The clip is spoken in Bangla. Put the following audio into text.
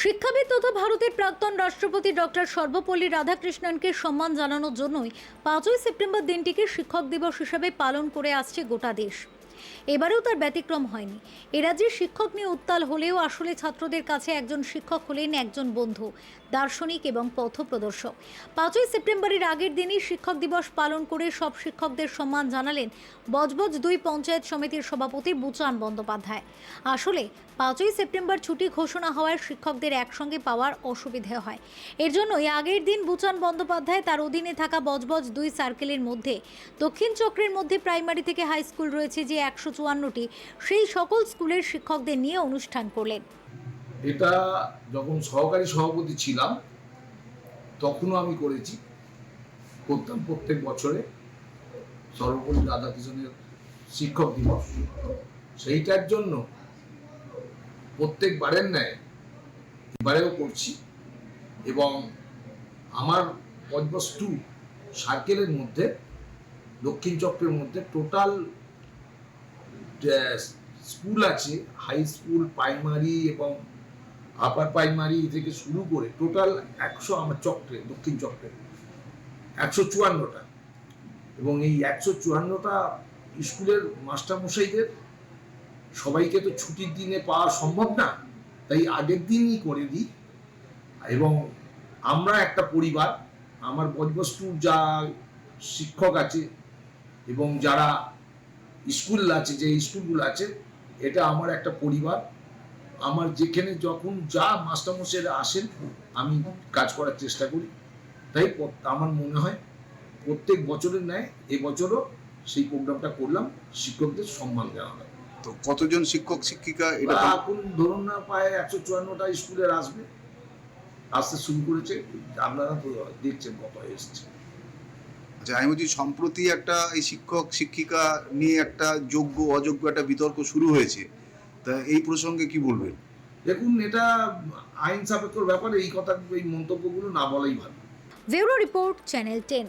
শিক্ষাবিদ তথা ভারতের প্রাক্তন রাষ্ট্রপতি ডক্টর সর্বপল্লী রাধাকৃষ্ণনকে সম্মান জানানোর জন্যই পাঁচই সেপ্টেম্বর দিনটিকে শিক্ষক দিবস হিসেবে পালন করে আসছে গোটা দেশ। এবারেও তার ব্যতিক্রম হয়নি। এ রাজ্যে শিক্ষক নিয়ে উত্তাল হলেও আসলে ছাত্রদের কাছে একজন শিক্ষক হলেন একজন বন্ধু, দার্শনিক এবং পথপ্রদর্শক পাঁচই সেপ্টেম্বরের আগের দিনই শিক্ষক দিবস পালন করে সব শিক্ষকদের সম্মান জানালেন বজবজ দুই পঞ্চায়েত সমিতির সভাপতি বুচান বন্দ্যোপাধ্যায়। আসলে পাঁচই সেপ্টেম্বর ছুটি ঘোষণা হওয়ায় শিক্ষকদের একসঙ্গে পাওয়ার অসুবিধে হয়। এর জন্যই আগের দিন বুচান বন্দ্যোপাধ্যায় তার অধীনে থাকা বজবজ দুই সার্কেলের মধ্যে, দক্ষিণ চক্রের মধ্যে প্রাইমারি থেকে হাই স্কুল রয়েছে যে একশো চুয়ান্নটি। সেই সকল স্কুলের শিক্ষকদের নিয়ে অনুষ্ঠান করলেন। এটা যখন সহকারী সভাপতি ছিলাম, তখনও আমি করেছি। করতাম প্রত্যেক বছরে। সর্বপল্লী রাধাকৃষ্ণের শিক্ষক দিবস। সেইটার জন্য প্রত্যেকবারের ন্যায় এবারেও করছি এবং আমার পদ্মস টু সার্কেলের মধ্যে, দক্ষিণ চক্রের মধ্যে টোটাল স্কুল আছে হাই স্কুল প্রাইমারি এবং আপার প্রাইমারি থেকে শুরু করে টোটাল একশো আমার চক্রে দক্ষিণ চক্রে একশো চুয়ান্নটা। এবং এই একশো চুয়ান্নটা স্কুলের মাস্টারমশাইদের, সবাইকে তো ছুটির দিনে পাওয়া সম্ভব না, তাই আগের দিনই করে দিই। এবং আমরা একটা পরিবার, আমার বজবস্তু যা শিক্ষক আছে এবং যারা স্কুল আছে যে স্কুলগুলো আছে এটা আমার একটা পরিবার। আমার যেখানে যখন যা মাস্টারমশাইরা আসেন আমি কাজ করার চেষ্টা করি। তাই আমার মনে হয় প্রত্যেক বছরের ন্যায় এবছরও সেই প্রোগ্রামটা করলাম শিক্ষকদের সম্মান জানালাম তো কতজন শিক্ষক শিক্ষিকা এটা এখন ধরুন না প্রায় একশো চুয়ান্নটা স্কুলের আসবে। আসতে শুরু করেছে আপনারা তো দেখছেন কত এসছে। আচ্ছা আমি বলছি সম্প্রতি একটা এই শিক্ষক শিক্ষিকা নিয়ে একটা যোগ্য অযোগ্য একটা বিতর্ক শুরু হয়েছে। তা এই প্রসঙ্গে কি বলবেন? দেখুন এটা আইন সাপেক্ষর ব্যাপারে এই কথা এই মন্তব্যগুলো না বলাই ভালো। Bureau report channel ten.